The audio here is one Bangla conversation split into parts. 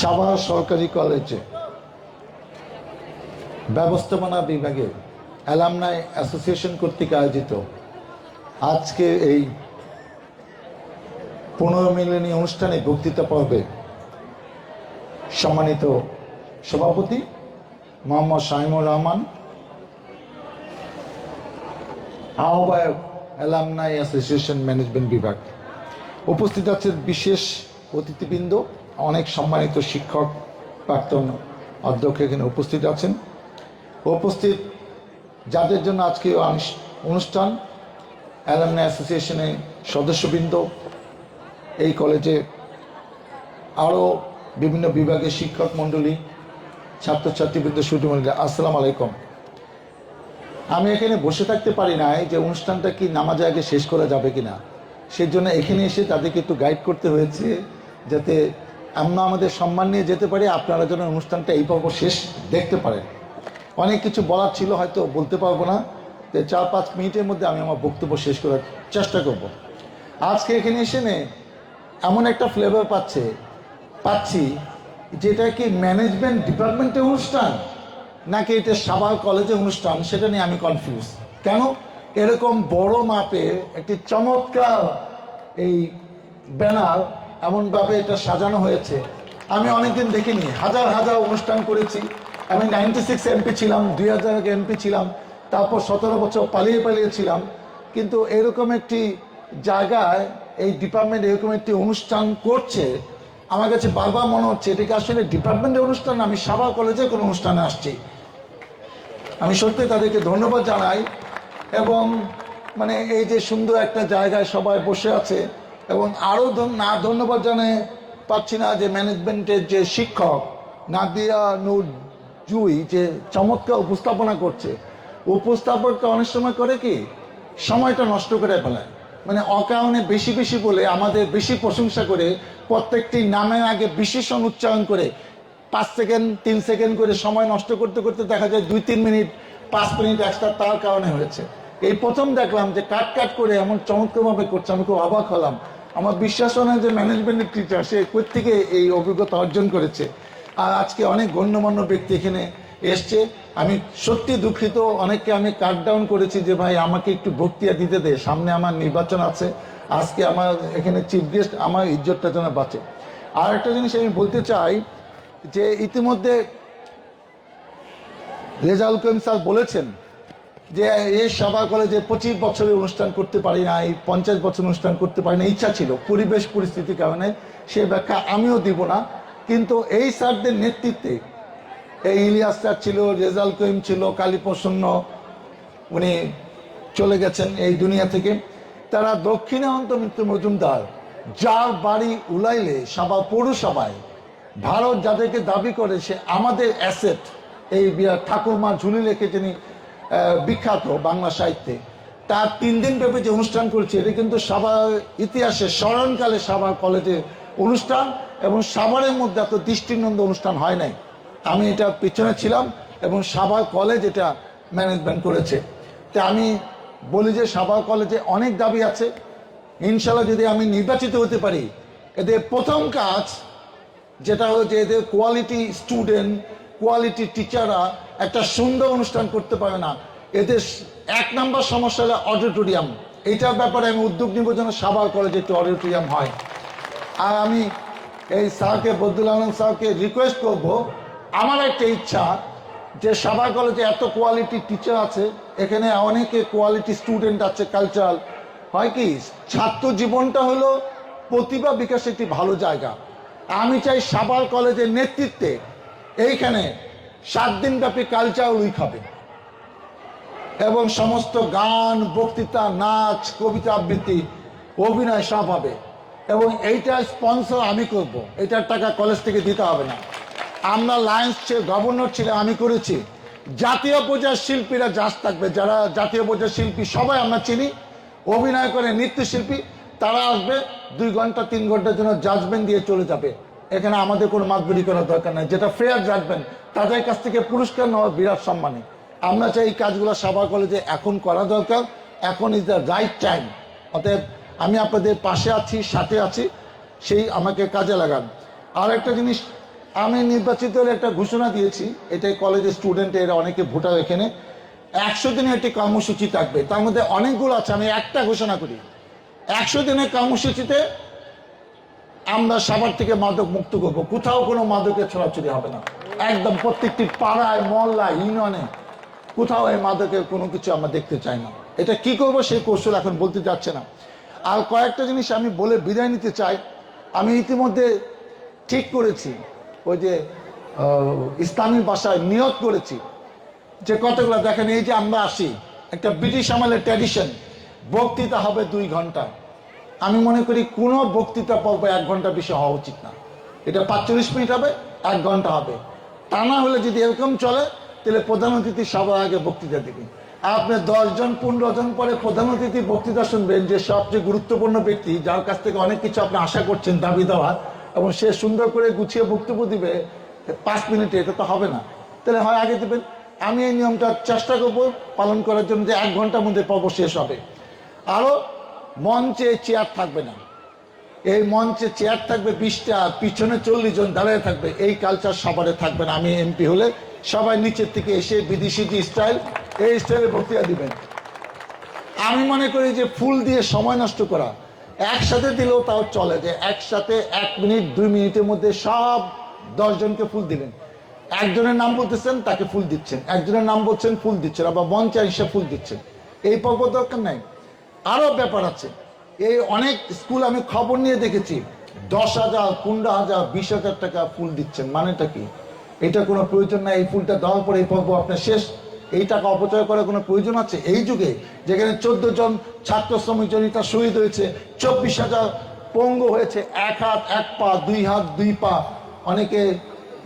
সাভার সরকারি কলেজে। ব্যবস্থাপনা বিভাগে অ্যালামনাই অ্যাসোসিয়েশন কর্তৃক আয়োজিত আজকে এই পনেরো মিলনী অনুষ্ঠানে বক্তৃতা পর্বে সম্মানিত সভাপতি মোহাম্মদ শাহিমুর রহমান, আহ্বায়ক অ্যালামনাই অ্যাসোসিয়েশন ম্যানেজমেন্ট বিভাগ। উপস্থিত আছেন বিশেষ অতিথিবৃন্দ অনেক সম্মানিত শিক্ষক প্রাক্তন অধ্যক্ষ এখানে উপস্থিত আছেন। উপস্থিত যাদের জন্য আজকে অনুষ্ঠান অ্যালামনাই অ্যাসোসিয়েশনের সদস্যবৃন্দ, এই কলেজে আরও বিভিন্ন বিভাগের শিক্ষক মণ্ডলী, ছাত্রছাত্রীবৃন্দ সুটিমণ্ডলী আসসালামু আলাইকুম। আমি এখানে বসে থাকতে পারি না যে অনুষ্ঠানটা কি নামাজে আগে শেষ করা যাবে কিনা। সেই জন্য এখানে এসে তাদেরকে একটু গাইড করতে হয়েছে যাতে আমরা আমাদের সম্মান নিয়ে যেতে পারি, আপনারা যেন অনুষ্ঠানটা এই পর্ব শেষ দেখতে পারেন। অনেক কিছু বলার ছিল, হয়তো বলতে পারব না, যে চার পাঁচ মিনিটের মধ্যে আমি আমার বক্তব্য শেষ করার চেষ্টা করব। আজকে এখানে এসে নে, এমন একটা ফ্লেভার পাচ্ছে, পাচ্ছি, যেটা কি ম্যানেজমেন্ট ডিপার্টমেন্টের অনুষ্ঠান, নাকি এটা সাভার কলেজের অনুষ্ঠান, সেটা নিয়ে আমি কনফিউজ কেন? এরকম বড় মাপের একটি চমৎকার এই ব্যানার এমনভাবে এটা সাজানো হয়েছে। আমি অনেকদিন দেখিনি, হাজার হাজার অনুষ্ঠান করেছি। আমি নাইনটি সিক্স এমপি ছিলাম, দুই হাজার এমপি ছিলাম, তারপর সতেরো বছর পালিয়ে পালিয়ে ছিলাম। কিন্তু এরকম একটি জায়গায়, এই ডিপার্টমেন্ট এরকম একটি অনুষ্ঠান করছে, আমার কাছে বারবার মনে হচ্ছে এটাকে আসলে ডিপার্টমেন্টের অনুষ্ঠান? আমি সাবা কলেজে কোনো অনুষ্ঠানে আসছি। আমি সত্যি তাদেরকে ধন্যবাদ জানাই এবং মানে এই যে সুন্দর একটা জায়গায় সবাই বসে আছে এবং আরও না ধন্যবাদ জানাই পাচ্ছি না যে ম্যানেজমেন্টের যে শিক্ষক নাদিয়া নূর জুই যে চমৎকার উপস্থাপনা করছে। উপস্থাপকটা অনেক সময় করে কি, সময়টা নষ্ট করে ফেলায় মানে অকারণে বেশি বেশি বলে আমাদের বেশি প্রশংসা করে, প্রত্যেকটি নামের আগে বিশেষণ উচ্চারণ করে, পাঁচ সেকেন্ড, তিন সেকেন্ড করে সময় নষ্ট করতে করতে দেখা যায় দুই তিন মিনিট, পাঁচ মিনিট এক্সট্রা তার কারণে হয়েছে। এই প্রথম দেখলাম যে কাট কাট করে এমন চমৎকারভাবে করছে, আমি খুব অবাক হলাম। আমার বিশ্বাস হয় যে ম্যানেজমেন্টের টিচার সে থেকে এই অভিজ্ঞতা অর্জন করেছে। আর আজকে অনেক গণ্যমান্য ব্যক্তি এখানে এসছে। আমি সত্যি দুঃখিত, অনেককে আমি কাট ডাউন করেছি যে, ভাই, আমাকে একটু বক্তৃতা দিতে দে, সামনে আমার নির্বাচন আছে। আজকে আমার এখানে চিফ গেস্ট আমার ইজ্জতটা যেন বাঁচে। আর একটা জিনিস আমি বলতে চাই যে, ইতিমধ্যে রেজাউল করিম স্যার বলেছেন যে এই সভা কলেজে পঁচিশ বছরের অনুষ্ঠান করতে পারি না এই পঞ্চাশ বছর অনুষ্ঠান করতে পারি না ইচ্ছা ছিল। পরিবেশ পরিস্থিতির কারণে সে ব্যাখ্যা আমিও দিব না। কিন্তু এই স্যারদের নেতৃত্বে এই ইলিয়াস স্যার ছিল, রেজাল করিম ছিল কালীপ্রসন্ন উনি চলে গেছেন এই দুনিয়া থেকে। তারা দক্ষিণান্ত মিত্র মজুমদার, যার বাড়ি উলাইলে সভা, পৌরসভায় ভারত যাদেরকে দাবি করে সে আমাদের অ্যাসেট এই ঠাকুরমা ঝুলি লেখে যিনি বিখ্যাত বাংলা সাহিত্যে। তার তিন দিন ব্যাপী যে অনুষ্ঠান করেছে এটা কিন্তু সাভার ইতিহাসে স্মরণকালে সাভার কলেজে অনুষ্ঠান এবং সাভারের মধ্যে এত দৃষ্টিনন্দ অনুষ্ঠান হয় নাই। আমি এটা পিছনে ছিলাম এবং সাভার কলেজ এটা ম্যানেজমেন্ট করেছে। তা আমি বলি যে সাভার কলেজে অনেক দাবি আছে। ইনশাল্লাহ যদি আমি নির্বাচিত হতে পারি, এদের প্রথম কাজ যেটা হলো যে এদের কোয়ালিটি স্টুডেন্ট কোয়ালিটি টিচাররা একটা সুন্দর অনুষ্ঠান করতে পারে না। এদের এক নম্বর সমস্যা হলো অডিটোরিয়াম এইটার ব্যাপারে আমি উদ্যোগ নিব যেন সাভার কলেজে একটু অডিটোরিয়াম হয়। আর আমি এই স্যারকে বদুল আলম স্যারকে রিকোয়েস্ট করব। আমার একটা ইচ্ছা যে সাভার কলেজে এত কোয়ালিটি টিচার আছে, এখানে অনেকে কোয়ালিটি স্টুডেন্ট আছে কালচারাল হয় কি? ছাত্র জীবনটা হলো প্রতিভা বিকাশ একটি ভালো জায়গা। আমি চাই সাভার কলেজের নেতৃত্বে এইখানে সাত দিন ব্যাপী কালচার উইক হবে এবং সমস্ত গান, বক্তৃতা, নাচ, কবিতা আবৃত্তি, অভিনয় সব হবে। এবং এইটা স্পন্সর আমি করব। এটার টাকা কলেজ থেকে দিতে হবে না। আমরা লায়েন্স গভর্নর ছিলাম আমি করেছি। জাতীয় পর্যায়ের শিল্পীরা যাস থাকবে। যারা জাতীয় পর্যায়ের শিল্পী সবাই আমরা চিনি। অভিনয় করে নৃত্যশিল্পী তারা আসবে। দুই ঘণ্টা, তিন ঘণ্টার জন্য জাজমেন্ট দিয়ে চলে যাবে। এখানে আমাদের কোনো মাতবেরি করার দরকার নাই। যেটা ফেয়ার রাখবেন, তাদের কাছ থেকে পুরস্কার নেওয়া বিরাট সম্মানী। আমরা চাই এই কাজগুলো সাভা কলেজে এখন করা দরকার। এখন ইজ দ্য রাইট টাইম অতএব আমি আপনাদের পাশে আছি, সাথে আছি, সেই আমাকে কাজে লাগান। আর একটা জিনিস, আমি নির্বাচিত হলে একটা ঘোষণা দিয়েছি, এটাই কলেজের স্টুডেন্ট এরা অনেকে ভোটার এখানে। একশো দিনের একটি কর্মসূচি থাকবে। তার মধ্যে অনেকগুলো আছে, আমি একটা ঘোষণা করি। একশো দিনের কর্মসূচিতে আমরা সাভার থেকে মাদক মুক্ত করব। কোথাও কোনো মাদকের ছড়াছড়ি হবে না। একদম প্রত্যেকটি পাড়ায়, মহল্লায়, ইউনিয়নে কোথাও এই মাদকের কোনো কিছু আমরা দেখতে চাই না। এটা কি করব সেই কৌশল এখন বলতে যাচ্ছে না। আর কয়েকটা জিনিস আমি বলে বিদায় নিতে চাই। আমি ইতিমধ্যে ঠিক করেছি। ওই যে ইসলামী ভাষায় নিয়ত করেছি। যে কতগুলো দেখেন, এই যে আমরা আসি, একটা ব্রিটিশ আমলের ট্র্যাডিশন বক্তৃতা হবে দুই ঘণ্টা। আমি মনে করি কোনো বক্তৃতা পর্ব এক ঘণ্টা বেশি হওয়া উচিত না। এটা পাঁচচল্লিশ মিনিট হবে, এক ঘণ্টা হবে। তা না হলে যদি এরকম চলে, তাহলে প্রধান অতিথি সবার আগে বক্তৃতা দেবেন। আপনি দশজন পনেরো জন পরে প্রধান অতিথি বক্তৃতা শুনবেন যে সবচেয়ে গুরুত্বপূর্ণ ব্যক্তি, যার কাছ থেকে অনেক কিছু আপনি আশা করছেন দাবি দেওয়ার, এবং সে সুন্দর করে গুছিয়ে বক্তব্য দিবে, পাঁচ মিনিটে এটা তো হবে না। তাহলে হয় আগে দেবেন, আমি এই নিয়মটা চেষ্টা করব পালন করার জন্য যে এক ঘণ্টার মধ্যে পর্ব শেষ হবে। আরও মঞ্চে চেয়ার থাকবে না। এই মঞ্চে চেয়ার থাকবে বিশটা, পিছনে চল্লিশ জন দাঁড়িয়ে থাকবে। এই কালচার সবারে থাকবে না। আমি এমপি হলে সবাই নিচের থেকে এসে বিদেশি যে স্টাইল এই স্টাইলে বক্তৃতা দিবেন। আমি মনে করি যে ফুল দিয়ে সময় নষ্ট করা। একসাথে দিলেও তাও চলে যে একসাথে এক মিনিট, দুই মিনিটের মধ্যে সব দশজনকে ফুল দিলেন একজনের নাম বলতেছেন, তাকে ফুল দিচ্ছেন। একজনের নাম বলছেন, ফুল দিচ্ছেন। আবার মঞ্চে এসে ফুল দিচ্ছেন। এই পর্ব দরকার নাই। আরও ব্যাপার আছে। এই অনেক স্কুল আমি খবর নিয়ে দেখেছি, দশ হাজার, পনেরো হাজার, বিশ হাজার টাকা ফুল দিচ্ছেন। মানেটা কি? এটা কোনো প্রয়োজন নাই, এই ফুলটা দেওয়ার পরে এই পর্ব আপনার শেষ। এই টাকা অপচয় করার কোনো প্রয়োজন আছে? এই যুগে যেখানে চোদ্দ জন ছাত্র শ্রমিক জনিতা শহীদ হয়েছে, চব্বিশ হাজার পঙ্গু হয়েছে, এক হাত, এক পা, দুই হাত, দুই পা। অনেকে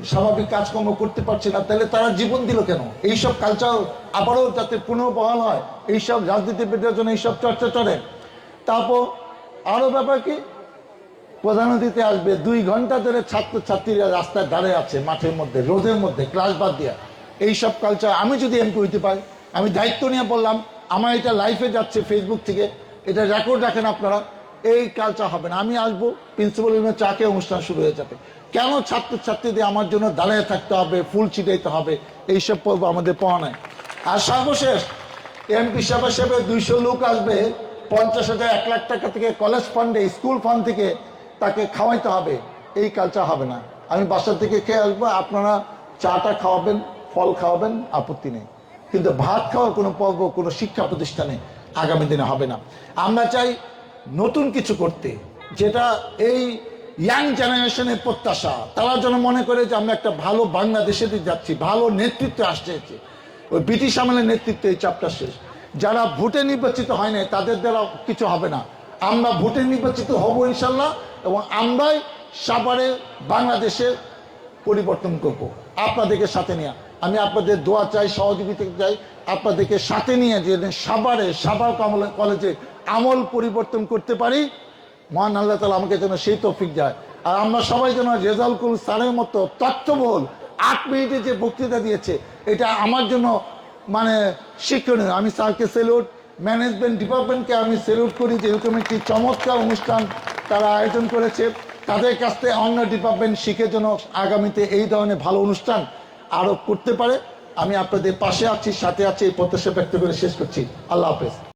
স্বাভাবিক কাজকর্ম করতে পারছে না, তাহলে তারা জীবন দিল কেন? এইসব কালচার আবারও যাতে পুনর্বহাল হয়, এইসব রাজনীতি রাজনীতিবিদদের জন্য এইসব চর্চা চলে। তারপর আরও ব্যাপার কি? প্রধান অতিথি আসবে, দুই ঘণ্টা ধরে ছাত্র ছাত্রীরা রাস্তায় দাঁড়িয়ে আছে মাঠের মধ্যে, রোদের মধ্যে, ক্লাস বাদ দিয়া। এইসব কালচার আমি যদি এমপি হইতে পারি, আমি দায়িত্ব নিয়ে বললাম, আমার এটা লাইফে যাচ্ছে ফেসবুক থেকে, এটা রেকর্ড রাখেন আপনারা, এই কালচার হবে না। আমি আসব প্রিন্সিপাল চাকে অনুষ্ঠান শুরু হয়ে যাবে। কেন ছাত্র ছাত্রীদের আমার জন্য দাঁড়িয়ে থাকতে হবে, ফুল ছিটাইতে হবে? এইসব পর্ব আমাদের পাওয়া নাই। আর সর্বশেষ এমপি সাহেব হিসেবে দুইশো লোক আসবে, পঞ্চাশ হাজার এক লাখ টাকা থেকে কলেজ ফান্ডে স্কুল ফান্ড থেকে তাকে খাওয়াইতে হবে। এই কালচার হবে না। আমি বাসা থেকে খেয়ে আসব, আপনারা চাটা খাওয়াবেন, ফল খাওয়াবেন, আপত্তি নেই। কিন্তু ভাত খাওয়ার কোনো পর্ব, কোনো শিক্ষা প্রতিষ্ঠানে আগামী দিনে হবে না। আমরা চাই নতুন কিছু করতে, যেটা এই ইয়াং জেনারেশনের প্রত্যাশা। তারা যেন মনে করে যে আমরা একটা ভালো বাংলাদেশে যাচ্ছি, ভালো নেতৃত্বে আসছে ওই ব্রিটিশ আমলের নেতৃত্বে এই চাপটা শেষ। যারা ভোটে নির্বাচিত হয় নাই, তাদের দ্বারা কিছু হবে না। আমরা ভোটে নির্বাচিত হব ইনশাল্লাহ এবং আমরাই সাভারে বাংলাদেশের পরিবর্তন করব। আপনাদেরকে সাথে নিয়ে, আমি আপনাদের দোয়া চাই, সহযোগিতা চাই, আপনাদেরকে সাথে নিয়ে যে সাভারে, সাভার কমল- কলেজে আমল পরিবর্তন করতে পারি। মহান আল্লাহ তালা আমাকে যেন সেই তৌফিক যায় আর আমরা সবাই যেন রেজালকুল স্যারের মতো তথ্যবহুল আট মিনিটে যে বক্তৃতা দিয়েছে, এটা আমার জন্য মানে শিক্ষণীয়। আমি স্যারকে সেলুট ম্যানেজমেন্ট ডিপার্টমেন্টকে আমি সেলুট করি যে এরকম একটি চমৎকার অনুষ্ঠান তারা আয়োজন করেছে। তাদের কাছ থেকে অন্য ডিপার্টমেন্ট শিখে যেন আগামীতে এই ধরনের ভালো অনুষ্ঠান আরও করতে পারে। আমি আপনাদের পাশে আছি, সাথে আছি, এই প্রত্যাশা ব্যক্ত করে শেষ করছি। আল্লাহ হাফেজ।